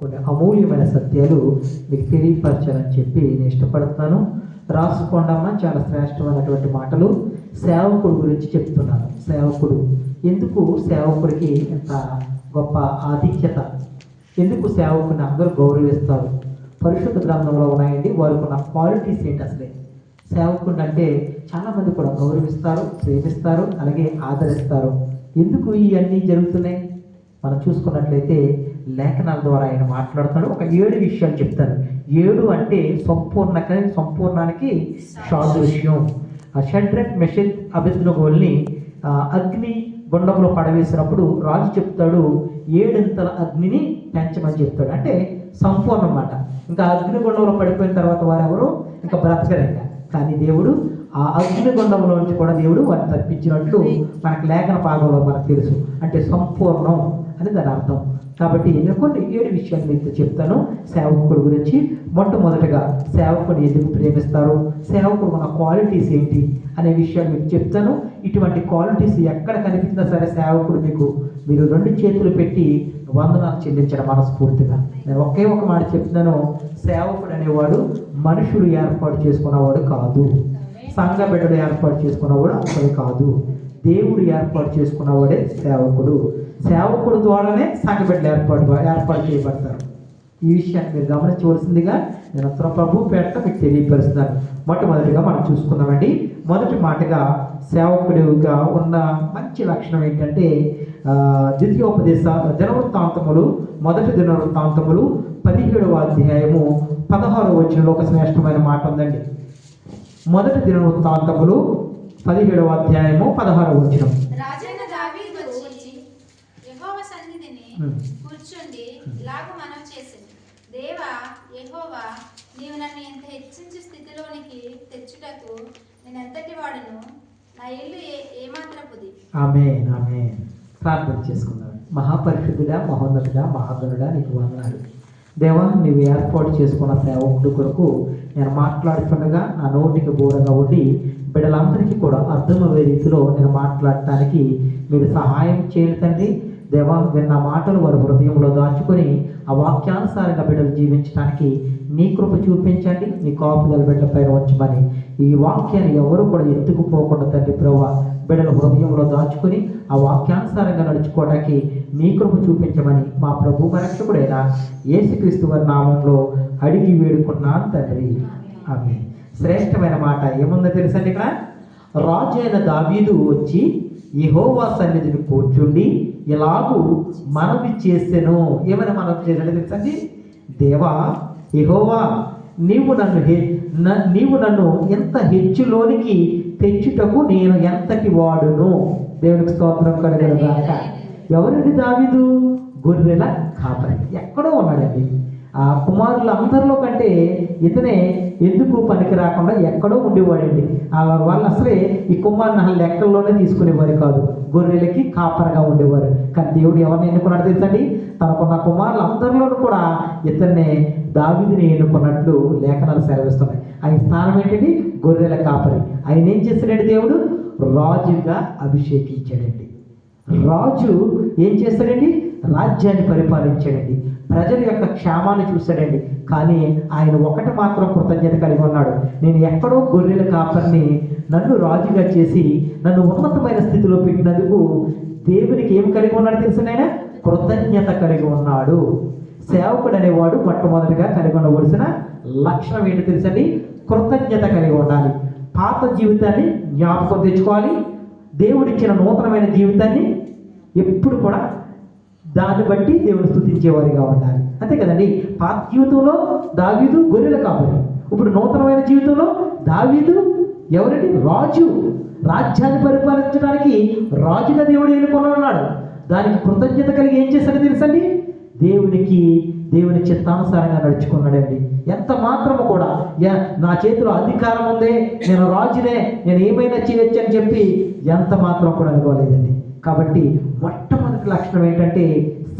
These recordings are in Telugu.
కొన్ని అమూల్యమైన సత్యాలు మీకు తెలియపరచాలని చెప్పి నేను ఇష్టపడుతున్నాను. రాసుకోండమ్మా చాలా శ్రేష్టమైనటువంటి మాటలు. సేవకుడు గురించి చెప్తున్నాను. సేవకుడు. ఎందుకు సేవకుడికి ఇంత గొప్ప ఆధిక్యత? ఎందుకు సేవకుని అందరూ గౌరవిస్తారు? పరిశుద్ధ గ్రంథంలో ఉన్నాయండి వారికి ఉన్న క్వాలిటీస్ ఏంటి అసలే? సేవకుడు అంటే చాలామంది కూడా గౌరవిస్తారు ప్రేమిస్తారు అలాగే ఆదరిస్తారు. ఎందుకు ఇవన్నీ జరుగుతున్నాయి? మనం చూసుకున్నట్లయితే లేఖనాల ద్వారా ఆయన మాట్లాడుతున్నాడు. ఒక ఏడు విషయాలు చెప్తారు. ఏడు అంటే సంపూర్ణక సంపూర్ణానికి సాదృశ్యం. ఆ షడ్రక్ మెషిన్ అభిజ్ఞగోల్ని అగ్ని గుండంలో పడవేసినప్పుడు రాజు చెప్తాడు ఏడింతల అగ్నిని పెంచమని చెప్తాడు. అంటే సంపూర్ణ మాట ఇంకా అగ్నిగుండంలో పడిపోయిన తర్వాత వారెవరు? ఇంకా బ్రతకరు ఇంకా కానీ దేవుడు ఆ అగ్నిగుండంలో నుంచి కూడా దేవుడు వారిని తప్పించినట్లు మనకు లేఖన భాగంలో మనకు తెలుసు. అంటే సంపూర్ణం అని దాని అర్థం. కాబట్టి నేను కొన్ని ఏడు విషయాలు మీతో చెప్తాను. సేవకుడు గురించి మొట్టమొదటగా సేవకుడు ఎందుకు ప్రేమిస్తారు? సేవకుడు మన క్వాలిటీస్ ఏంటి అనే విషయాలు మీకు చెప్తాను. ఇటువంటి క్వాలిటీస్ ఎక్కడ కనిపించినా సరే సేవకుడు మీకు మీరు రెండు చేతులు పెట్టి వందనాలు చెల్లించడం మనస్ఫూర్తిగా. నేను ఒకే ఒక మాట చెప్తున్నాను. సేవకుడు అనేవాడు మనుషుడు ఏర్పాటు చేసుకున్నవాడు కాదు. సంఘ బిడ్డలు ఏర్పాటు చేసుకున్నవాడు అసలు కాదు. దేవుడు ఏర్పాటు చేసుకున్నవాడే సేవకుడు. సేవకుడు ద్వారానే సంఘ బిడ్డలు ఏర్పాటు ఏర్పాటు చేయబడతారు. ఈ విషయాన్ని మీరు గమనించవలసిందిగా నేను ఉత్తర ప్రభు పేట మీకు తెలియపరుస్తున్నాను. మొట్టమొదటిగా మనం చూసుకుందామండి. మొదటి మాటగా సేవకుడిగా ఉన్న మంచి లక్షణం ఏంటంటే ద్వితీయోపదేశ దినవృత్తాంతములు మొదటి దినవృత్తాంతములు పదిహేడవ అధ్యాయము పదహారు వచనంలో ఒక శ్రేష్టమైన మాట ఉందండి. మొదటి దినవృత్తాంతములు పదిహేడవ అధ్యాయము పదహారు వచ్చినం రాజైన దావీదు వచ్చి యెహోవా సన్నిధిని Hmm. కూర్చుండి ఇలాగ మనం చేసింది దేవా యెహోవా నీవు నన్ను ఎంత హెచ్చించి స్థితిలోనికి తెచ్చుటకు నేను ఎంతటి వాడును? నా ఇల్లు ఏమాత్రపుది? ఆమె ఆమె ప్రార్థన చేసుకున్నాడు మహాపరిశుద్ధుడా మహోన్నతుడా మహాగణుడా నీకు వందనాలు. దేవా నీవు ఏర్పాటు చేసుకున్న సేవకుడు కొరకు నేను మాట్లాడుతుండగా నా నోటికి బోరగా ఉండి బిడ్డలందరికీ కూడా అర్థమయ్యే రీతిలో నేను మాట్లాడటానికి మీరు సహాయం చేయండి తండ్రి దేవా విన్న మాటలు వారి హృదయంలో దాచుకొని ఆ వాక్యానుసారంగా బిడ్డలు జీవించడానికి నీ కృప చూపించండి నీ కాపుదల బిడ్డల పైన ఉంచమని. ఈ వాక్యాన్ని ఎవరు కూడా ఎత్తుకుపోకుండా తండ్రి ప్రభా బిడ్డల హృదయంలో దాచుకొని ఆ వాక్యానుసారంగా నడుచుకోవడానికి మీ కృప చూపించమని మా ప్రభు రక్షకుడైన యేసుక్రీస్తు వారి నామంలో అడిగి వేడుకున్నాను తండ్రి. ఆమె శ్రేష్టమైన మాట ఏముందో తెలుసండి ఇక్కడ? రాజు అయిన దావీదు వచ్చి యెహోవా సన్నిధిని కూర్చుండి ఇలాగూ మనవి చేసెను. ఏమని మనవి చేశాడు తెలుసండి? దేవా యెహోవా నీవు నన్ను హె నీవు నన్ను ఎంత హెచ్చులోనికి తెచ్చుటకు నేను ఎంతటి వాడును? దేవునికి స్తోత్రం కలుగునుగాక. ఎవరండి దావిదు? గొర్రెల కాపరి. ఎక్కడో ఉన్నాడండి. ఆ కుమారులు అందరిలో కంటే ఇతనే ఎందుకు పనికి రాకుండా ఎక్కడో ఉండేవాడండి. ఆ వాళ్ళు అసలే ఈ కుమారుని అసలు లెక్కల్లోనే తీసుకునేవారు కాదు. గొర్రెలకి కాపరగా ఉండేవారు. కానీ దేవుడు ఎవరిని ఎన్నుకున్నాడు తెలుసండి? తనకున్న కుమారులు అందరిలోనూ కూడా ఇతన్నే దావిదిని ఎన్నుకున్నట్లు లేఖనాలు సెలవిస్తున్నాయి. ఆయన స్థానం ఏంటండి? గొర్రెల కాపరి. ఆయన ఏం చేస్తాడండి దేవుడు? రాజుగా అభిషేకించాడండి. రాజు ఏం చేస్తాడండి రాజ్యాన్ని పరిపాలించాడండి. ప్రజల యొక్క క్షేమాన్ని చూశాడండి. కానీ ఆయన ఒకటి మాత్రం కృతజ్ఞత కలిగి ఉన్నాడు. నేను ఎక్కడో గొర్రెల కాపర్ని నన్ను రాజుగా చేసి నన్ను ఉన్నతమైన స్థితిలో పెట్టినందుకు దేవునికి ఏం కలిగి ఉన్నాడు తెలుసు కృతజ్ఞత కలిగి ఉన్నాడు. సేవకుడు అనేవాడు మొట్టమొదటిగా కలిగి ఉండవలసిన లక్షణం ఏంటో తెలుసండి? కృతజ్ఞత కలిగి ఉండాలి. పాత జీవితాన్ని జ్ఞాపకం తెచ్చుకోవాలి. దేవుడిచ్చిన నూతనమైన జీవితాన్ని ఎప్పుడు కూడా దాన్ని బట్టి దేవుని స్థుతించేవారిగా ఉండాలి. అంతే కదండి? పాత జీవితంలో దావీదు గొర్రెల కాపరి. ఇప్పుడు నూతనమైన జీవితంలో దావీదు ఎవరండి? రాజు. రాజ్యాన్ని పరిపాలించడానికి రాజుగా దేవుడు ఎన్నుకొని ఉన్నాడు దానికి కృతజ్ఞత కలిగి ఏం చేశాడో తెలుసండి? దేవునికి దేవుని చిత్తానుసారంగా నడుచుకున్నాడండి. ఎంత మాత్రము కూడా నా చేతిలో అధికారం ఉంది నేను రాజునే నేను ఏమైనా చేయొచ్చు అని చెప్పి ఎంత మాత్రం కూడా అనుకోలేదండి. కాబట్టి మొట్టమొదటి లక్షణం ఏంటంటే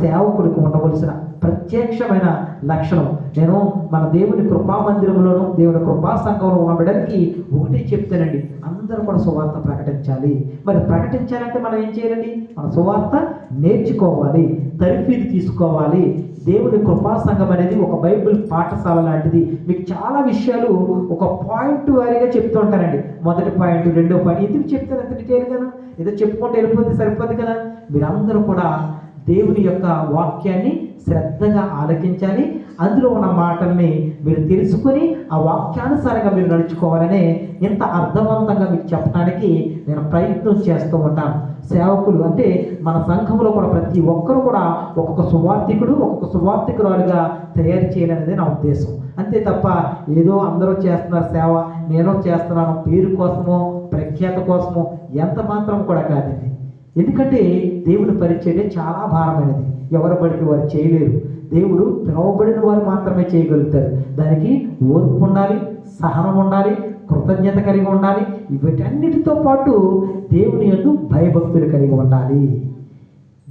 సేవకుడికి ఉండవలసిన ప్రత్యక్షమైన లక్షణం. నేను మన దేవుని కృపా మందిరంలోను దేవుని కృపా సంఘంలో ఉన్న బిడ్డలకి ఒకటే చెప్తానండి. అందరూ కూడా సువార్త ప్రకటించాలి. మరి ప్రకటించాలంటే మనం ఏం చేయాలండి? మన సువార్త నేర్చుకోవాలి. తరిఫీదు తీసుకోవాలి. దేవుని కృపా సంఘం అనేది ఒక బైబిల్ పాఠశాల లాంటిది. మీకు చాలా విషయాలు ఒక పాయింట్ వారీగా చెప్తూ ఉంటారండి మొదటి పాయింట్ రెండో పాయింట్. ఎందుకు చెప్తారు అంత డీటెయిల్గాను ఏదో చెప్పుకుంటే వెళ్ళిపోతే సరిపోదు కదా. మీరందరూ కూడా దేవుని యొక్క వాక్యాన్ని శ్రద్ధగా ఆలకించాలి. అందులో ఉన్న మాటల్ని మీరు తెలుసుకొని ఆ వాక్యానుసారంగా మీరు నడుచుకోవాలనే ఇంత అర్థవంతంగా మీకు చెప్పడానికి నేను ప్రయత్నం చేస్తూ ఉంటాను. సేవకులు అంటే మన సంఘంలో కూడా ప్రతి ఒక్కరు కూడా ఒక్కొక్క సువార్థికుడు ఒక్కొక్క సువార్థికురాలుగా తయారు చేయాలనేది నా ఉద్దేశం. అంతే తప్ప ఏదో అందరూ చేస్తున్నారు సేవ నేను చేస్తున్నాను పేరు కోసమో ప్రఖ్యాత కోసమో ఎంత మాత్రం కూడా కాదండి. ఎందుకంటే దేవుని పరిచర్య చాలా భారమైనది. ఎవరు పడితే వారు చేయలేరు. దేవుడు పిలువబడిన వారు మాత్రమే చేయగలుగుతారు. దానికి ఓర్పు ఉండాలి సహనం ఉండాలి కృతజ్ఞత కలిగి ఉండాలి. వీటన్నిటితో పాటు దేవుని ఎందు భయభక్తులు కలిగి ఉండాలి.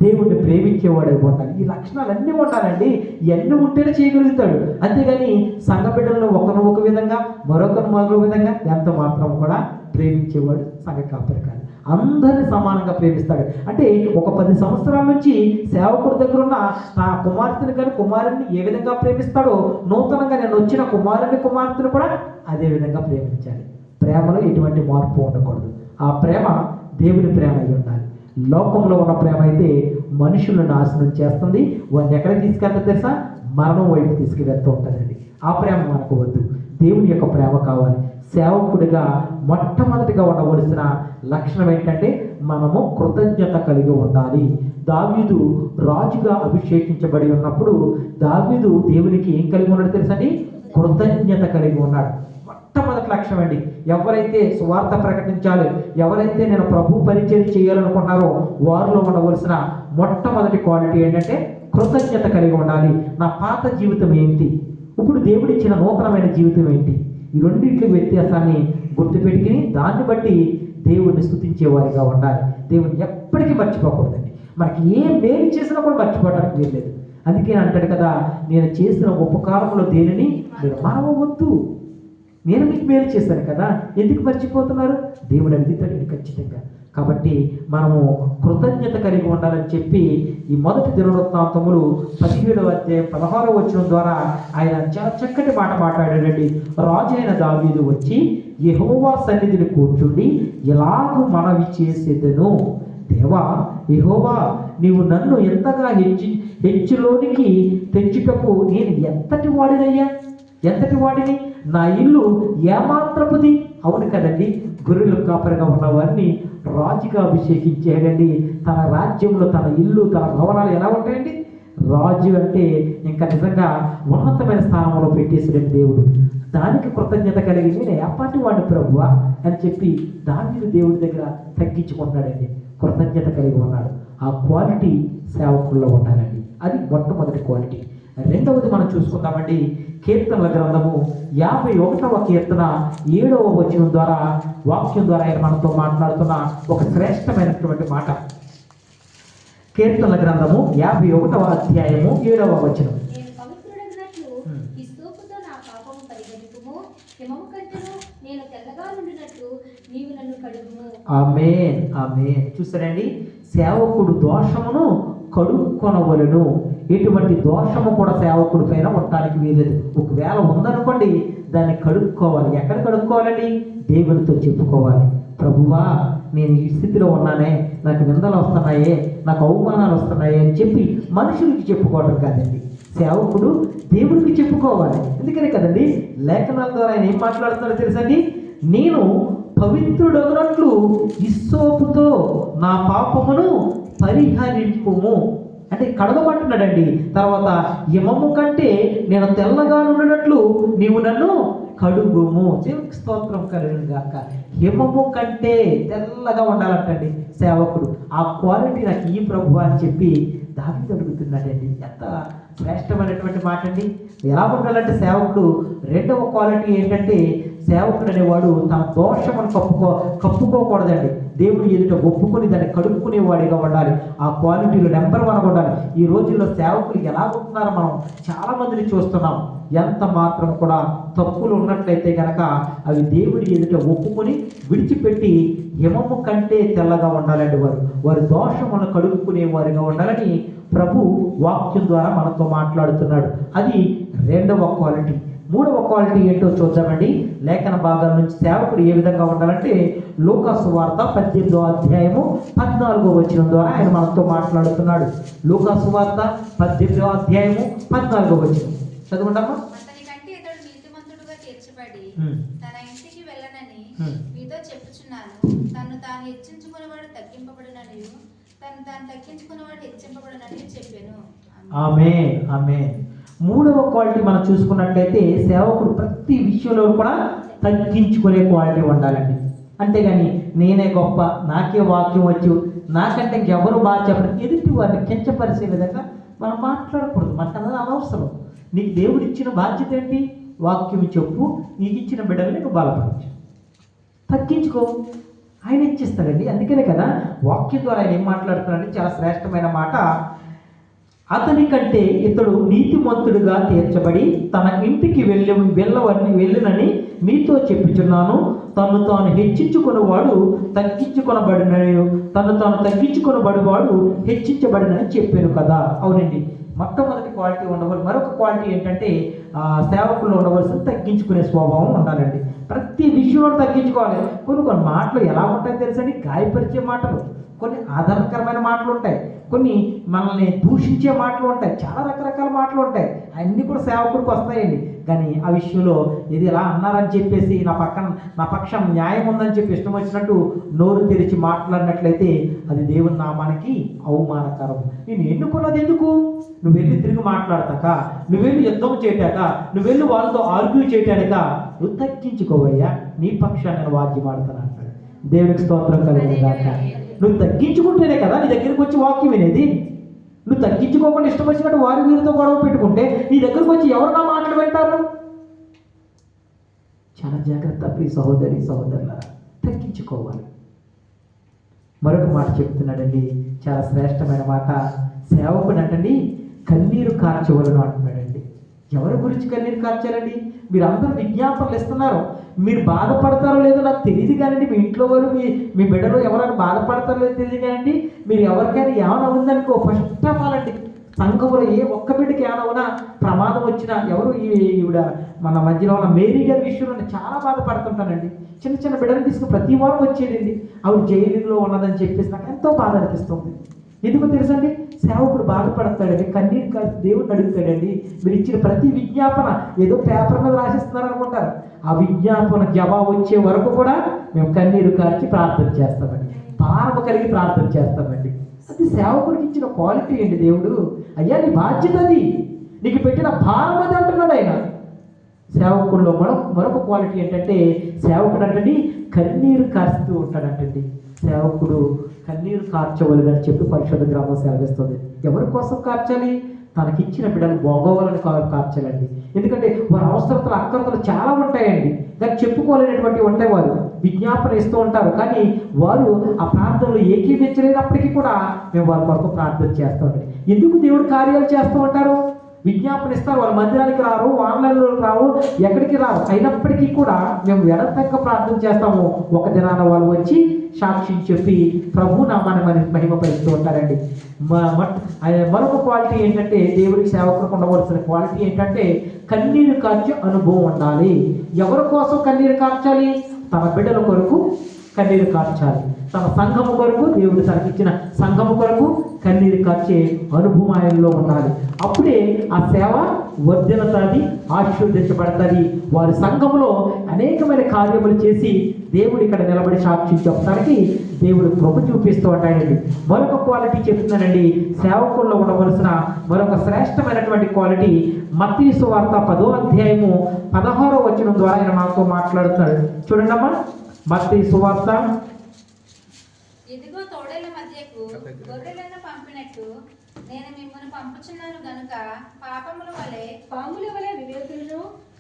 దేవుణ్ణి ప్రేమించేవాడు ఉండాలి. ఈ లక్షణాలన్నీ ఉండాలండి. ఇవన్నీ ఉంటేనే చేయగలుగుతాడు. అంతేగాని సంఘ బిడ్డలను ఒకరు ఒక విధంగా మరొకరు మరో విధంగా ఎంత మాత్రం కూడా ప్రేమించేవాడు సంఘ కాపరి కాదు. అందరిని సమానంగా ప్రేమిస్తాడు. అంటే ఒక పది సంవత్సరాల నుంచి సేవకుడి దగ్గర ఉన్న నా కుమార్తెని కానీ కుమారుడిని ఏ విధంగా ప్రేమిస్తాడో నూతనంగా నేను వచ్చిన కుమారుని కుమార్తెను కూడా అదే విధంగా ప్రేమించాలి. ప్రేమలో ఎటువంటి మార్పు ఉండకూడదు. ఆ ప్రేమ దేవుని ప్రేమ అయి ఉండాలి. లోకంలో ఉన్న ప్రేమ అయితే మనుషులను నాశనం చేస్తుంది. వారిని ఎక్కడ తీసుకెళ్తా తెలుసా? మరణం వైపు తీసుకువెళ్తూ ఉంటుందండి ఆ ప్రేమ మనకు వద్దు. దేవుని యొక్క ప్రేమ కావాలి. సేవకుడిగా మొట్టమొదటిగా ఉండవలసిన లక్షణం ఏంటంటే మనము కృతజ్ఞత కలిగి ఉండాలి. దావీదు రాజుగా అభిషేకించబడి ఉన్నప్పుడు దావీదు దేవునికి ఏం కలిగి ఉన్నాడు తెలుసండి? కృతజ్ఞత కలిగి ఉన్నాడు. మొట్టమొదటి లక్ష్యం అండి. ఎవరైతే సువార్త ప్రకటించాలి ఎవరైతే నేను ప్రభు పరిచయం చేయాలనుకుంటున్నారో వారిలో ఉండవలసిన మొట్టమొదటి క్వాలిటీ ఏంటంటే కృతజ్ఞత కలిగి ఉండాలి. నా పాత జీవితం ఏంటి? ఇప్పుడు దేవుడిచ్చిన నూతనమైన జీవితం ఏంటి? ఈ రెండింటి వ్యత్యాసాన్ని గుర్తుపెట్టుకుని దాన్ని బట్టి దేవుణ్ణి స్థుతించే వారిగా ఉండాలి. దేవుని ఎప్పటికీ మర్చిపోకూడదండి. మనకి ఏ మేలు చేసినా కూడా మర్చిపోవడానికి వీల్లేదు అందుకే అంటాడు కదా నేను చేసిన ఉపకారంలో దేనిని? మీరు మరవద్దు. నేను మీకు మేలు చేశాను కదా ఎందుకు మర్చిపోతున్నారు? దేవుడు అడుగుతాడు ఖచ్చితంగా కాబట్టి మనము కృతజ్ఞత కలిగి ఉండాలని చెప్పి ఈ మొదటి దినవృత్తాంతములు పదిహేడవ అధ్యాయం పదహారవ వచ్చిన ద్వారా ఆయన చాలా చక్కటి మాట మాట్లాడాడండి. రాజైన దావీదు వచ్చి యహోవా సన్నిధిని కూర్చుండి ఎలాగూ మనవి చేసేదను దేవా యహోవా నీవు నన్ను ఎంతగా హెచ్చి హెచ్చులోనికి తెచ్చుటకు నేను ఎంతటి వాడినయ్యా? ఎంతటి వాడిని? నా ఇల్లు ఏమాత్రపుది? అవును కదండి గొర్రెలు కాపరిగా ఉన్నవారిని రాజుగా అభిషేకించాడండి తన రాజ్యంలో తన ఇల్లు తన భవనాలు ఎలా ఉంటాయండి? రాజు అంటే ఇంకా నిజంగా ఉన్నతమైన స్థానంలో పెట్టేసాడండి దేవుడు. దానికి కృతజ్ఞత కలిగి నేను ఏపాటి వాడిని ప్రభువా అని చెప్పి దానిని దేవుడి దగ్గర తగ్గించుకుంటాడండి కృతజ్ఞత కలిగి ఉన్నాడు. ఆ క్వాలిటీ సేవకుల్లో ఉండాలండి. అది మొట్టమొదటి క్వాలిటీ. రెండవది మనం చూసుకుందామండి. కీర్తనల గ్రంథము యాభై ఒకటవ కీర్తన ఏడవ వచనం ద్వారా వాక్యం ద్వారా ఆయన మనతో మాట్లాడుతున్న ఒక శ్రేష్టమైనటువంటి మాట. కీర్తనల గ్రంథము యాభై ఒకటవ అధ్యాయము ఏడవ వచనం. ఆమె ఆమె చూసారండి? సేవకుడు దోషమును కడుక్కొనవలను. ఎటువంటి దోషము కూడా సేవకుడి పైన ఉండటానికి వీలేదు ఒకవేళ ఉందనుకోండి దాన్ని కడుక్కోవాలి. ఎక్కడ కడుక్కోవాలండి? దేవునితో చెప్పుకోవాలి. ప్రభువా నేను ఈ స్థితిలో ఉన్నానే నాకు నిందలు వస్తున్నాయే నాకు అవమానాలు వస్తున్నాయి అని చెప్పి మనుషులకి చెప్పుకోవడం కాదండి. సేవకుడు దేవుడికి చెప్పుకోవాలి. ఎందుకనే కదండి? లేఖనాల ద్వారా ఆయన ఏం మాట్లాడుతున్నాడో తెలుసండి నేను పవిత్రుడగినట్లు ఇస్సోపుతో నా పాపమును కడగమంటున్నాడండి తర్వాత యమము కంటే నేను తెల్లగా ఉండనట్లు నీవు నన్ను కడుగుము. దేవునికి స్తోత్రం కలుగును గాక. హిమము కంటే తెల్లగా ఉండాలంటండి సేవకుడు. ఆ క్వాలిటీ నాకు ఈ ప్రభు అని చెప్పి దావీదు అడుగుతున్నాడండి. ఎంత శ్రేష్టమైనటువంటి మాట అండి ఎలా ఉండాలంటే సేవకుడు రెండవ క్వాలిటీ ఏంటంటే సేవకుడు అనేవాడు తన దోషమును కప్పుకో కప్పుకోకూడదండి. దేవుడు ఎదుట ఒప్పుకొని దాన్ని కడుక్కునేవాడిగా ఉండాలి. ఆ క్వాలిటీలో నెంబర్ వన్ ఉండాలి. ఈ రోజుల్లో సేవకులు ఎలా ఉంటున్నారో మనం చాలా మందిని చూస్తున్నాం. ఎంత మాత్రం కూడా తప్పులు ఉన్నట్లయితే కనుక అవి దేవుడి ఎదుట ఒప్పుకొని విడిచిపెట్టి హిమము కంటే తెల్లగా ఉండాలండి వారు. వారి దోషములను కడుక్కునే వారిగా ఉండాలని ప్రభు వాక్యం ద్వారా మనతో మాట్లాడుతున్నాడు. అది రెండవ క్వాలిటీ. మూడవ క్వాలిటీ ఏంటో చూద్దామండి. లేఖన భాగాల నుంచి సేవకుడు ఏ విధంగా ఉండాలంటే లూకాసు వార్త పద్దెనిమిదో అధ్యాయము పద్నాలుగో వచనం ద్వారా ఆయన మనతో మాట్లాడుతున్నాడు. లూకాసు వార్త పద్దెనిమిదో అధ్యాయము పద్నాలుగో వచనం. చదవండమ్మా అతని కంటే ఇతడు నీతిమంతుడుగా తీర్చబడి హ్మ్. తన ఇంటికి వెళ్ళనని హ్మ్. మీతో చెప్పుచున్నాను. తను తాను హెచ్చించుకునేవాడు తగ్గింపబడినని తను తాను తగ్గించుకునేవాడు హెచ్చింపబడినని చెప్పాను. ఆమె ఆమె మూడవ క్వాలిటీ మనం చూసుకున్నట్లయితే సేవకుడు ప్రతి విషయంలో కూడా తగ్గించుకునే క్వాలిటీ ఉండాలండి. అంతేగాని నేనే గొప్ప నాకే వాక్యం వచ్చు నాకంటే ఇంకెవరు బాగా చెప్పడం ఎదుటి వారిని కించపరిచే విధంగా మనం మాట్లాడకూడదు. మనకు అన్నది అనవసరం. నీకు దేవుడు ఇచ్చిన బాధ్యత ఏంటి? వాక్యం చెప్పు నీకు ఇచ్చిన బిడ్డల్ని నువ్వు బలపరచు. తగ్గించుకో. ఆయన ఇచ్చిస్తాడండి. అందుకనే కదా వాక్యం ద్వారా ఆయన ఏం మాట్లాడుతున్నాడంటే చాలా శ్రేష్టమైన మాట అతని కంటే ఇతడు నీతిమంతుడుగా తీర్చబడి తన ఇంటికి వెళ్ళి వెళ్ళవని వెళ్ళినని మీతో చెప్పుచున్నాను. తను తాను హెచ్చించుకున్నవాడు తగ్గించుకొనబడినని తను తాను తగ్గించుకొనబడివాడు హెచ్చించబడినని చెప్పాను కదా. అవునండి. మొట్టమొదటి క్వాలిటీ ఉండవలసి మరొక క్వాలిటీ ఏంటంటే ఆ, సేవకుల్లో ఉండవలసిన తగ్గించుకునే స్వభావం ఉండాలండి. ప్రతి విషయంలో తగ్గించుకోవాలి. కొన్ని కొన్ని మాటలు ఎలా ఉంటాయో తెలుసండి? గాయపరిచే మాటలు. కొన్ని ఆధారకరమైన మాటలు ఉంటాయి. కొన్ని మనల్ని దూషించే మాటలు ఉంటాయి. చాలా రకరకాల మాటలు ఉంటాయి. అన్నీ కూడా సేవకుడికి వస్తాయండి. కానీ ఆ విషయంలో ఇది ఇలా అన్నారని చెప్పేసి నా పక్కన నా పక్షం న్యాయం ఉందని చెప్పి ఇష్టం వచ్చినట్టు నోరు తెరిచి మాట్లాడినట్లయితే అది దేవుని నామానికి అవమానకరం. నేను ఎన్నుకున్నది ఎందుకు? నువ్వు వెళ్ళి తిరిగి మాట్లాడతాక నువ్వు వెళ్ళి యుద్ధం చేయటాక నువ్వు వెళ్ళి వాళ్ళతో ఆర్గ్యూ చేయటానిక నువ్వు తగ్గించుకోవయ్యా. నీ పక్షాన్ని నేను వాద్యం ఆడతాను అంటాడు. దేవునికి స్తోత్రం కలిగిన నువ్వు తగ్గించుకుంటేనే కదా నీ దగ్గరికి వచ్చి వాక్యం వినేది. నువ్వు తగ్గించుకోకుండా ఇష్టం వచ్చినట్టు వారి వీరితో గొడవ పెట్టుకుంటే నీ దగ్గరకు వచ్చి ఎవరన్నా మాటలు వింటారు? చాలా జాగ్రత్త ప్రియ సహోదరి సహోదరుల తగ్గించుకోవాలి. మరొక మాట చెప్తున్నాడండి చాలా శ్రేష్టమైన మాట. సేవకుడు అంటండి కన్నీరు కార్చవలను అంటున్నాడు ఎవరి గురించి కన్నీరు కార్చారండి మీరు అందరూ విజ్ఞాపనలు ఇస్తున్నారు. మీరు బాధపడతారో లేదో నాకు తెలియదు కానండి. మీ ఇంట్లో వారు మీ మీ బిడ్డలు ఎవరైనా బాధపడతారో లేదో తెలియదు కానండి. మీరు ఎవరికైనా ఏమైనా ఉందనుకో ఫస్ట్ ఆఫ్ ఆల్ అండి సంఘములో ఏ ఒక్క బిడ్డకి ఏమైనా ఉన్నా ప్రమాదం వచ్చినా ఎవరు ఈవిడ మన మధ్యలో ఉన్న మేరీ గారి విషయంలో నేను చాలా బాధపడుతుంటానండి. చిన్న చిన్న బిడ్డలు తీసుకుని ప్రతి వారం వచ్చేది ఆవిడ జైలులో ఉన్నదని చెప్పేసి నాకు ఎంతో బాధ అనిపిస్తుంది. ఎందుకు తెలుసండి? సేవకుడు బాధపడతాడండి కన్నీరు కాసి దేవుడిని అడుగుతాడండి. మీరు ఇచ్చిన ప్రతి విజ్ఞాపన ఏదో పేపర్ మీద రాసిస్తున్నారు అనుకుంటారు ఆ విజ్ఞాపన జవాబు వచ్చే వరకు కూడా మేము కన్నీరు కాల్చి ప్రార్థన చేస్తామండి. బాధ కలిగి ప్రార్థన చేస్తామండి. అది సేవకుడికి ఇచ్చిన క్వాలిటీ అండి దేవుడు. అయ్యా నీ బాధ్యత అది. నీకు పెట్టిన భారం అది అంటున్నాడు ఆయన. సేవకుల్లో మరొక మరొక క్వాలిటీ ఏంటంటే సేవకుడు అంటండి కన్నీరు కారుస్తూ ఉంటాడంటండి. సేవకుడు కన్నీరు కార్చవలెను అని చెప్పి పరిశుద్ధ గ్రామం సెలవిస్తుంది. ఎవరి కోసం కార్చాలి? తనకిచ్చిన బిడ్డలు బాగోవాలని కార్చాలండి. ఎందుకంటే వారి అవసరతలు అక్కరతలు చాలా ఉంటాయండి. దాన్ని చెప్పుకోలేనటువంటి ఉంటాయి వారు విజ్ఞాపన ఇస్తూ ఉంటారు. కానీ వారు ఆ ప్రార్థనలు ఏకీభించలేనప్పటికీ కూడా మేము వారి కొరకు ప్రార్థన చేస్తామండి. ఎందుకు దేవుడు కార్యాలు చేస్తూ ఉంటారు? విజ్ఞాపన ఇస్తారు. వాళ్ళ మందిరానికి రారు ఆన్లైన్లో రావు ఎక్కడికి రారు. అయినప్పటికీ కూడా మేము ఎడతక్క ప్రార్థన చేస్తాము. ఒక దినాన వాళ్ళు వచ్చి సాక్షిని చెప్పి ప్రభు నామాన్ని మన మహిమపరుస్తూ ఉంటారండి. మరొక క్వాలిటీ ఏంటంటే దేవుడికి సేవకులకు ఉండవలసిన క్వాలిటీ ఏంటంటే కన్నీరు కార్చే అనుభవం ఉండాలి. ఎవరి కోసం కన్నీరు కార్చాలి? తన బిడ్డల కొరకు కన్నీరు కార్చాలి. తన సంఘము కొరకు దేవుడు తనకిచ్చిన సంఘము కొరకు కన్నీరు కార్చే అనుభవాయంలో ఉండాలి. అప్పుడే ఆ సేవ వర్ధనతది ఆశీర్వదించబడతాది. వారి సంఘములో అనేకమైన కార్యములు చేసి దేవుడు ఇక్కడ నిలబడి సాక్షి చెప్పడానికి దేవుడు కృప చూపిస్తూ ఉంటాడండి. మరొక క్వాలిటీ చెప్తున్నానండి. సేవకుల్లో ఉండవలసిన మరొక శ్రేష్టమైనటువంటి క్వాలిటీ మత్తీసు వార్త పదో అధ్యాయము పదహారో వచనం ద్వారా ఆయన మాతో మాట్లాడుతున్నాడు. చూడండమ్మా మత్తీ సువార్త ఇదిగో తోడేళ్ళ మధ్యకు గొర్రెలను పంపినట్టు నేను మిమ్మల్ని పంపుచున్నాను గనుక పాపముల వలె పాముల వలె వివేకులను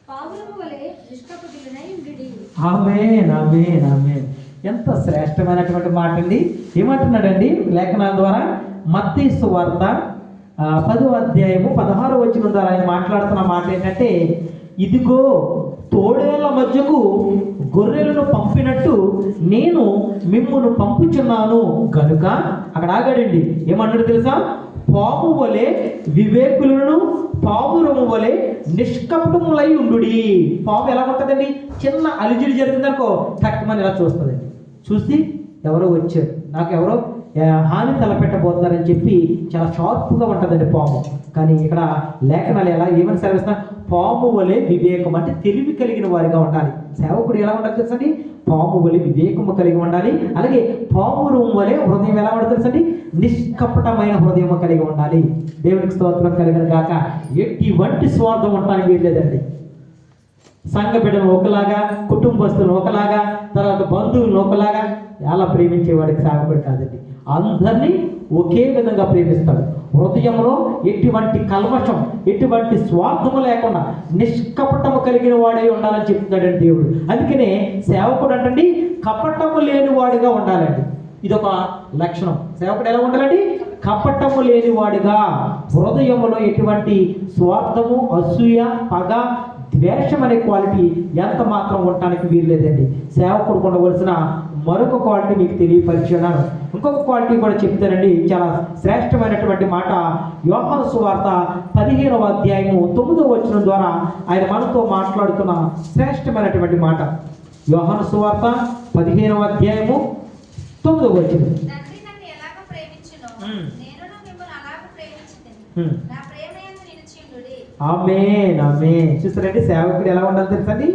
పావులము వలె నిష్కపటులనై ఉండి ఆమేన్ ఆమేన్ ఆమేన్. ఎంత శ్రేష్టమైనటువంటి మాట అండి ఏమంటున్నాడండి లేఖనాల ద్వారా? మత్తీసు వార్త ఆ, పదో అధ్యాయము పదహారు వచ్చిన ద్వారా ఆయన మాట్లాడుతున్న మాట ఏంటంటే ఇదిగో తోడేళ్ళ మధ్యకు గొర్రెలను పంపినట్టు నేను మిమ్మును పంపుచున్నాను. కనుక అక్కడ ఆగాడండి. ఏమన్నాడు తెలుసా? పాము వలె వివేకులను పావురము వలె నిష్కపటములై ఉండు పాము ఎలా ఉంటుందండి చిన్న అలిజిడి జరిగిందనుకో తక్కువని ఇలా చూస్తుందండి చూసి ఎవరో వచ్చారు. నాకు ఎవరో హాని తలపెట్టబోతున్నారని చెప్పి చాలా షార్ప్గా ఉంటుందండి పాము. కానీ ఇక్కడ లేఖనాలు ఎలా ఏమని సెలవిస్తున్నా పాము వలె వివేకం అంటే తెలివి కలిగిన వారిగా ఉండాలి. సేవకుడు ఎలా ఉండాలి తెలుసండి? పాము వలె వివేకము కలిగి ఉండాలి. అలాగే పాము రూమ్ వలె హృదయం ఎలా ఉండాలి తెలుసండి? నిష్కపటమైన హృదయం కలిగి ఉండాలి. దేవునికి స్తోత్రం కలిగిన కాక ఎటువంటి స్వార్థం ఉండడానికి వీల్లేదండి సంఘ బిడ్డను ఒకలాగా కుటుంబస్తులను ఒకలాగా తర్వాత బంధువులను ఒకలాగా ఎలా ప్రేమించేవాడికి సేవకుడు కాదండి. అందరినీ ఒకే విధంగా ప్రేమిస్తాడు. హృదయంలో ఎటువంటి కల్మషం ఎటువంటి స్వార్థము లేకుండా నిష్కపటము కలిగిన వాడై ఉండాలని చెప్తున్నాడండి దేవుడు. అందుకనే సేవకుడు అంటండి కపటము లేని వాడిగా ఉండాలండి. ఇదొక లక్షణం. సేవకుడు ఎలా ఉండాలండి? కపటము లేని వాడిగా. హృదయములో ఎటువంటి స్వార్థము అసూయ పగ ద్వేషం అనే క్వాలిటీ ఎంత మాత్రం ఉండటానికి వీల్లేదండి. సేవకుడు ఉండవలసిన మరొక క్వాలిటీ మీకు తెలియపరిచున్నాను ఇంకొక క్వాలిటీ కూడా చెప్తానండి. చాలా శ్రేష్టమైనటువంటి మాట. యోహాను సువార్త పదిహేనవ అధ్యాయము తొమ్మిదవ వచనం ద్వారా ఆయన మనతో మాట్లాడుతున్న శ్రేష్టమైనటువంటి మాట. యోహాను సువార్త పదిహేనవ అధ్యాయము తొమ్మిదవ వచనం. ఆమేన్ ఆమేన్. చూస్తారండి సేవకుడు ఎలా ఉండాలి తెలుసండి?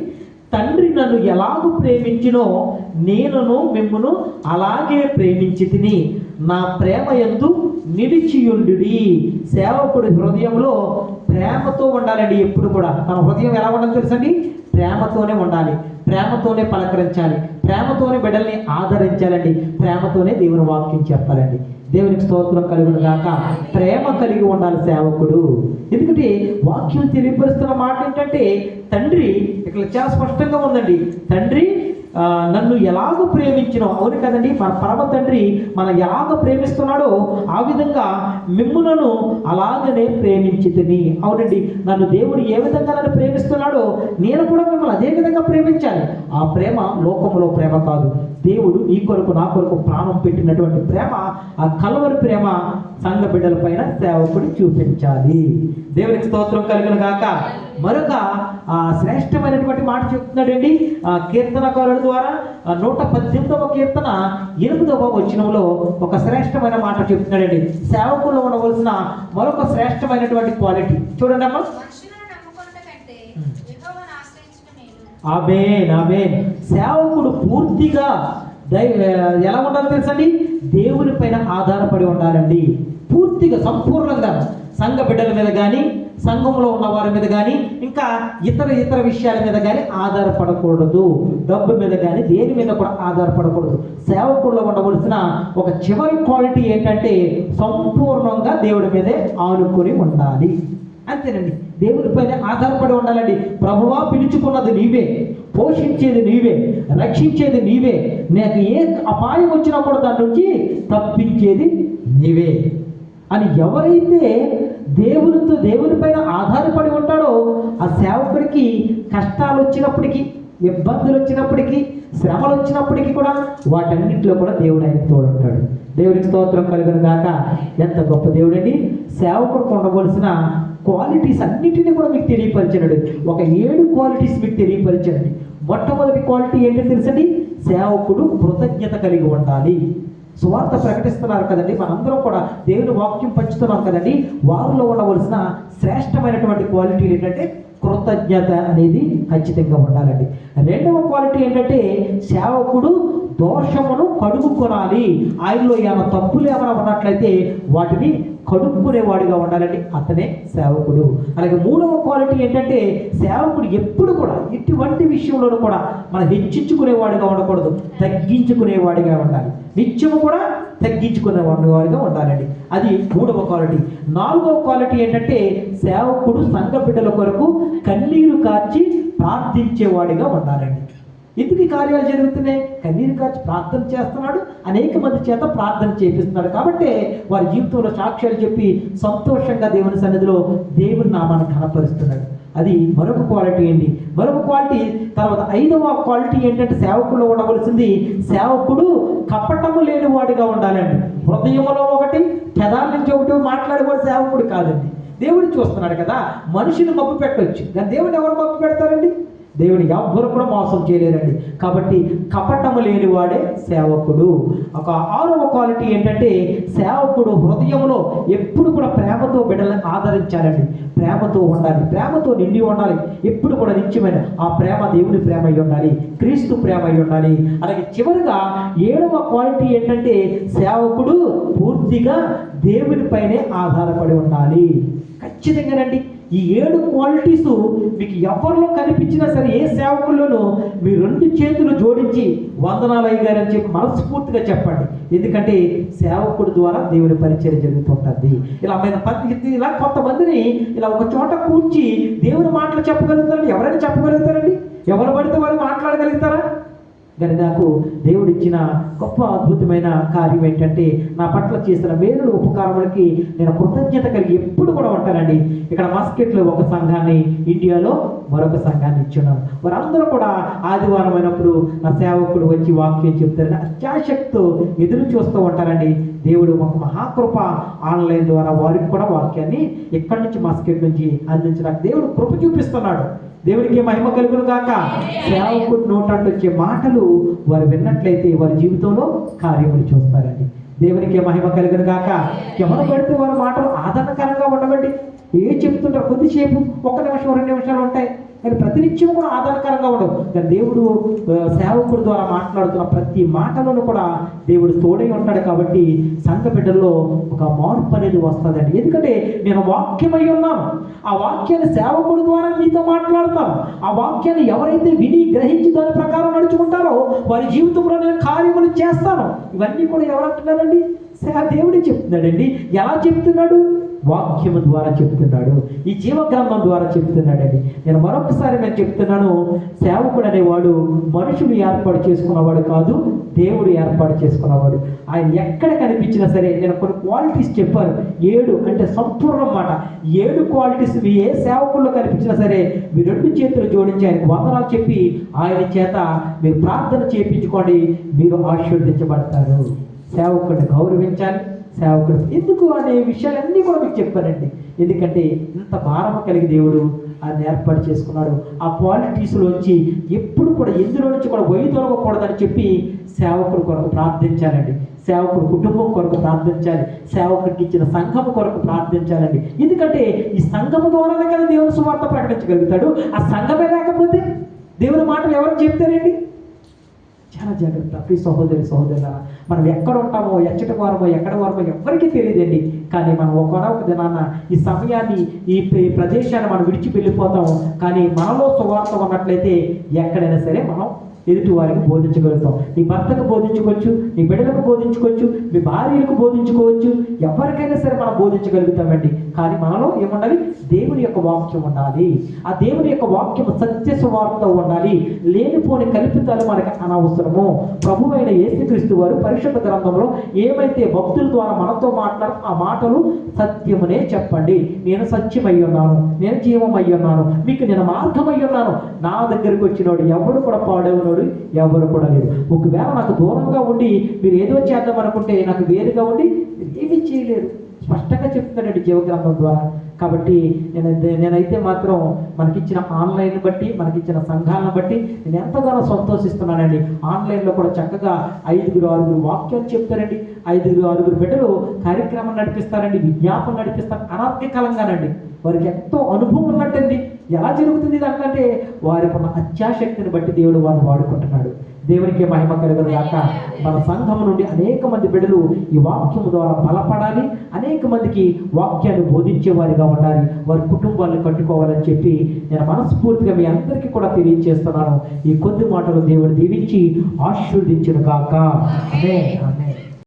తండ్రి నన్ను ఎలాగో ప్రేమించినో నేనును మిమ్మను అలాగే ప్రేమించి తిని నా ప్రేమ ఎందు నిలిచియుండు సేవకుడి హృదయంలో ప్రేమతో ఉండాలండి ఎప్పుడు కూడా. తన హృదయం ఎలా ఉండాలి తెలుసండి? ప్రేమతోనే ఉండాలి. ప్రేమతోనే పలకరించాలి. ప్రేమతోనే బిడ్డల్ని ఆదరించాలండి. ప్రేమతోనే దేవుని వాక్యం చెప్పాలండి. దేవునికి స్తోత్రం కలుగును గాక. ప్రేమ కలిగి ఉండాలి సేవకుడు. ఎందుకంటే వాక్యం తెలియపరుస్తున్న మాట ఏంటంటే తండ్రి ఇక్కడ చాలా స్పష్టంగా ఉందండి. తండ్రి నన్ను ఎలాగో ప్రేమించినో అవును కదండి మన పరమ తండ్రి మనం ఎలాగ ప్రేమిస్తున్నాడో ఆ విధంగా మిమ్ములను అలాగనే ప్రేమించితిని. అవునండి నన్ను దేవుడు ఏ విధంగా నన్ను ప్రేమిస్తున్నాడో నేను కూడా మిమ్మల్ని అదే విధంగా ప్రేమించాలి. ఆ ప్రేమ లోకంలో ప్రేమ కాదు. దేవుడు నీ కొరకు నా కొరకు ప్రాణం పెట్టినటువంటి ప్రేమ ఆ కలవరి ప్రేమ సంఘ బిడ్డల పైన సేవకుడు చూపించాలి. దేవునికి స్తోత్రం కలిగిన గాక. మరొక ఆ శ్రేష్టమైనటువంటి మాట చెప్తున్నాడండి ఆ కీర్తనకారుల ద్వారా నూట పద్దెనిమిదవ కీర్తన ఎనిమిదవ వచనంలో ఒక శ్రేష్టమైన మాట చెప్తున్నాడండి సేవకుల్లో ఉండవలసిన మరొక శ్రేష్టమైనటువంటి క్వాలిటీ. చూడండి అమ్మా. ఆమేన్ ఆమేన్. సేవకుడు పూర్తిగా దై ఎలా ఉండాలి తెలుసండి? దేవుని పైన ఆధారపడి ఉండాలండి. పూర్తిగా సంపూర్ణంగా సంఘ బిడ్డల మీద కానీ సంఘంలో ఉన్న వారి మీద కానీ ఇంకా ఇతర ఇతర విషయాల మీద కానీ ఆధారపడకూడదు. డబ్బు మీద కానీ దేని మీద కూడా ఆధారపడకూడదు. సేవకుల్లో ఉండవలసిన ఒక చివరి క్వాలిటీ ఏంటంటే సంపూర్ణంగా దేవుడి మీదే ఆనుకొని ఉండాలి. అంతేనండి. దేవునిపైన ఆధారపడి ఉండాలండి. ప్రభువా పిలుచుకున్నది నీవే పోషించేది నీవే రక్షించేది నీవే. నాకు ఏ అపాయం వచ్చినా కూడా దాని నుంచి తప్పించేది నీవే. అని ఎవరైతే దేవునితో దేవునిపైన ఆధారపడి ఉంటాడో ఆ సేవకుడికి కష్టాలు వచ్చినప్పటికీ ఇబ్బందులు వచ్చినప్పటికీ శ్రమలు వచ్చినప్పటికీ కూడా వాటన్నిటిలో కూడా దేవుడు ఆయన తోడుంటాడు. దేవుడికి స్తోత్రం కలిగిన గాక. ఎంత గొప్ప దేవుడండి. సేవకుడికి ఉండవలసిన క్వాలిటీస్ అన్నిటిని కూడా మీకు తెలియపరిచాడు. ఒక ఏడు క్వాలిటీస్ మీకు తెలియపరిచాడండి మొట్టమొదటి క్వాలిటీ ఏంటో తెలుసండి? సేవకుడు కృతజ్ఞత కలిగి ఉండాలి. సువార్త ప్రకటిస్తున్నారు కదండి. మనందరం కూడా దేవుని వాక్యం పంచుతున్నాం కదండి. వారిలో ఉండవలసిన శ్రేష్టమైనటువంటి క్వాలిటీలు ఏంటంటే కృతజ్ఞత అనేది ఖచ్చితంగా ఉండాలండి. రెండవ క్వాలిటీ ఏంటంటే సేవకుడు దోషమును కడుగుకొనాలి. ఆయనలో ఏమైనా తప్పులు ఏమైనా ఉన్నట్లయితే వాటిని కడుక్కునేవాడిగా ఉండాలండి. అతనే సేవకుడు. అలాగే మూడవ క్వాలిటీ ఏంటంటే సేవకుడు ఎప్పుడు కూడా ఎటువంటి విషయంలోనూ కూడా మనం హెచ్చించుకునేవాడిగా ఉండకూడదు. తగ్గించుకునేవాడిగా ఉండాలి. నిత్యము కూడా తగ్గించుకునే వారిగా ఉండాలండి. అది మూడవ క్వాలిటీ నాలుగవ క్వాలిటీ ఏంటంటే సేవకుడు సంఘ బిడ్డల కొరకు కన్నీరు కార్చి ప్రార్థించేవాడిగా ఉండాలండి. ఎందుకు ఈ కార్యాలు జరుగుతున్నాయి? కన్నీరు కార్చి ప్రార్థన చేస్తున్నాడు అనేక మంది చేత ప్రార్థన చేపిస్తున్నాడు. కాబట్టి వారి జీవితంలో సాక్ష్యాలు చెప్పి సంతోషంగా దేవుని సన్నిధిలో దేవుని నామాన్ని కనపరుస్తున్నాడు అది మరొక క్వాలిటీ అండి. మరొక క్వాలిటీ తర్వాత ఐదవ క్వాలిటీ ఏంటంటే సేవకులో ఉండవలసింది సేవకుడు కపటము లేని వాడిగా ఉండాలండి. హృదయంలో ఒకటి పెదాల నుంచి ఒకటి మాట్లాడేవాడు సేవకుడు కాదండి. దేవుడు చూస్తున్నాడు కదా మనిషిని మబ్బు పెట్టవచ్చు కానీ దేవుడిని ఎవరు మబ్బు పెడతారండి? దేవుని ఎవ్వరు కూడా మోసం చేయలేరండి. కాబట్టి కపటము లేనివాడే సేవకుడు. ఒక ఆరవ క్వాలిటీ ఏంటంటే సేవకుడు హృదయంలో ఎప్పుడు కూడా ప్రేమతో బిడ్డలను ఆదరించాలండి. ప్రేమతో ఉండాలి. ప్రేమతో నిండి ఉండాలి. ఎప్పుడు కూడా నిత్యమైన ఆ ప్రేమ దేవుని ప్రేమ అయి ఉండాలి. క్రీస్తు ప్రేమ అయి ఉండాలి. అలాగే చివరిగా ఏడవ క్వాలిటీ ఏంటంటే సేవకుడు పూర్తిగా దేవునిపైనే ఆధారపడి ఉండాలి. ఖచ్చితంగానండి ఈ ఏడు క్వాలిటీస్ మీకు ఎవరిలో కనిపించినా సరే ఏ సేవకుల్లోనూ మీ రెండు చేతులు జోడించి వందనాలు అయ్యారని చెప్పి మనస్ఫూర్తిగా చెప్పండి. ఎందుకంటే సేవకుడు ద్వారా దేవుని పరిచయం జరుగుతుంటుంది. ఇలా మన ఇలా కొంతమందిని ఇలా ఒక చోట కూర్చి దేవుని మాటలు చెప్పగలుగుతారండి. ఎవరైనా చెప్పగలుగుతారండి? ఎవరు పడితే వారు మాట్లాడగలుగుతారా? కానీ నాకు దేవుడిచ్చిన గొప్ప అద్భుతమైన కార్యం ఏంటంటే నా పట్ల చేసిన వేరుడు ఉపకారములకి నేను కృతజ్ఞత కలిగి ఎప్పుడు కూడా ఉంటానండి. ఇక్కడ మాస్కెట్లో ఒక సంఘాన్ని ఇండియాలో మరొక సంఘాన్ని ఇచ్చున్నాను. వారందరూ కూడా ఆదివారం అయినప్పుడు నా సేవకుడు వచ్చి వాక్యం చెప్తారని అత్యాశక్తితో ఎదురు చూస్తూ ఉంటారండి. దేవుడు ఒక మహాకృప ఆన్లైన్ ద్వారా వారికి కూడా వాక్యాన్ని ఎక్కడి నుంచి మాస్కెట్ నుంచి అందించడానికి దేవుడు కృప చూపిస్తున్నాడు. దేవునికి మహిమ కలుగును కాక సేవకుడు నోటంటే వచ్చే మాటలు వారు విన్నట్లయితే వారి జీవితంలో కార్యములు చూస్తారండి. దేవునికి మహిమ కలుగును కాక ఎవరు పడితే వారి మాటలు ఆదరణకరంగా ఉండవండి. ఏ చెప్తుంటారు? కొద్దిసేపు ఒక నిమిషం రెండు నిమిషాలు ఉంటాయి. కానీ ప్రతినిత్యం కూడా ఆధారకరంగా ఉండవు. కానీ దేవుడు సేవకుడి సేవకుడు ద్వారా మాట్లాడుతున్న ప్రతి మాటలను కూడా దేవుడు తోడై ఉంటాడు కాబట్టి సంఘ బిడ్డల్లో ఒక మార్పు అనేది వస్తుందండి. ఎందుకంటే నేను వాక్యమై ఉన్నాను. ఆ వాక్యాన్ని సేవకుడు ద్వారా మీతో మాట్లాడతాను. ఆ వాక్యాన్ని ఎవరైతే విని గ్రహించి దాని ప్రకారం నడుచుకుంటారో వారి జీవితంలో నేను కార్యములు చేస్తాను. ఇవన్నీ కూడా ఎవరంటున్నారండి? సే- దేవుడే చెప్తున్నాడండి. ఎలా చెప్తున్నాడు? వాక్యము ద్వారా చెప్తున్నాడు. ఈ జీవగ్రంథం ద్వారా చెప్తున్నాడండి. నేను మరొకసారి నేను చెప్తున్నాను సేవకుడు అనేవాడు మనుషులు ఏర్పాటు చేసుకున్నవాడు కాదు దేవుడు ఏర్పాటు చేసుకున్నవాడు. ఆయన ఎక్కడ కనిపించినా సరే నేను కొన్ని క్వాలిటీస్ చెప్పాను. ఏడు అంటే సంపూర్ణం మాట. ఏడు క్వాలిటీస్ మీ ఏ సేవకుల్లో కనిపించినా సరే మీ రెండు చేతులు జోడించి ఆయనకు వందనాలు చెప్పి ఆయన చేత మీరు ప్రార్థన చేయించుకోండి మీరు ఆశీర్వదించబడతారు. సేవకుడిని గౌరవించాలి. సేవకుడు. ఎందుకు అనే విషయాలన్నీ కూడా మీకు చెప్పానండి. ఎందుకంటే ఇంత భారం కలిగి దేవుడు ఆయన ఏర్పాటు చేసుకున్నాడు. ఆ క్వాలిటీస్లోంచి ఎప్పుడు కూడా ఎందులో నుంచి కూడా వైదొలగకూడదని చెప్పి సేవకుడు కొరకు ప్రార్థించాలండి. సేవకుడు కుటుంబం కొరకు ప్రార్థించాలి. సేవకుడికి ఇచ్చిన సంఘం కొరకు ప్రార్థించాలండి. ఎందుకంటే ఈ సంఘం ద్వారానే కదా దేవుని సువార్త ప్రకటించగలుగుతాడు. ఆ సంఘమే లేకపోతే దేవుని మాటలు ఎవరు చెప్తారండి? చాలా జాగ్రత్త. ప్రియ సహోదరి సహోదరుల మనం ఎక్కడ ఉంటామో ఎచ్చటి వారమో ఎక్కడ వారమో ఎవరికీ తెలియదండి. కానీ మనం ఒకనొక దినాన ఈ సమయాన్ని ఈ ప్రదేశాన్ని మనం విడిచి వెళ్ళిపోతాం కానీ మనలో సువార్త ఉన్నట్లయితే ఎక్కడైనా సరే మనం ఎదుటి వారికి బోధించగలుగుతాం. నీ భర్తకు బోధించుకోవచ్చు నీ బిడ్డలకు బోధించుకోవచ్చు మీ భార్యలకు బోధించుకోవచ్చు ఎవరికైనా సరే మనం బోధించగలుగుతామండి. కానీ మనలో ఏముండాలి? దేవుని యొక్క వాక్యం ఉండాలి. ఆ దేవుని యొక్క వాక్యం సత్య సువార్త ఉండాలి. లేనిపోని కల్పితాలు మనకి అనవసరము. ప్రభు అయిన యేసుక్రీస్తు వారు పరిశుద్ధ గ్రంథంలో ఏమైతే భక్తుల ద్వారా మనతో మాట్లాడు ఆ మాటలు సత్యమునే చెప్పండి. నేను సత్యమై ఉన్నాను. నేను జీవమై ఉన్నాను. మీకు నేను మార్గమై ఉన్నాను. నా దగ్గరికి వచ్చినోడు ఎవడు కూడా పాడేవునోడు ఎవరు? కూడా లేదు. ఒకవేళ నాకు దూరంగా ఉండి మీరు ఏదో చేద్దాం అనుకుంటే నాకు వేరుగా ఉండి ఏమీ చేయలేరు. స్పష్టంగా చెప్తున్నాడు జీవగ్రంథం ద్వారా. కాబట్టి నేను నేనైతే మాత్రం మనకిచ్చిన ఆన్లైన్ బట్టి మనకిచ్చిన సంఘాలను బట్టి నేను ఎంతగానో సంతోషిస్తున్నానండి. ఆన్లైన్లో కూడా చక్కగా ఐదుగురు ఆరుగురు వాక్యాలు చెప్తారండి. ఐదుగురు ఆరుగురు బిడ్డలు కార్యక్రమం నడిపిస్తారండి విజ్ఞాపన నడిపిస్తారు. అనర్ఘ్యకలంగానండి వారికి ఎంతో అనుభవం ఉన్నట్టండి ఎలా జరుగుతుంది దానికంటే వారికి ఉన్న అత్యాశక్తిని బట్టి దేవుడు వారిని వాడుకుంటున్నాడు. దేవునికి మహిమ కలుగును గాక. మన సంఘం నుండి అనేక మంది బిడ్డలు ఈ వాక్యం ద్వారా బలపడాలి. అనేక మందికి వాక్యాన్ని బోధించే వారిగా ఉండాలి. వారి కుటుంబాలను కట్టుకోవాలని చెప్పి నేను మనస్ఫూర్తిగా మీ అందరికీ కూడా తెలియజేస్తున్నాను. ఈ కొద్ది మాటలు దేవుడు దీవించి ఆశీర్వదించను కాక అదే ఆమేన్.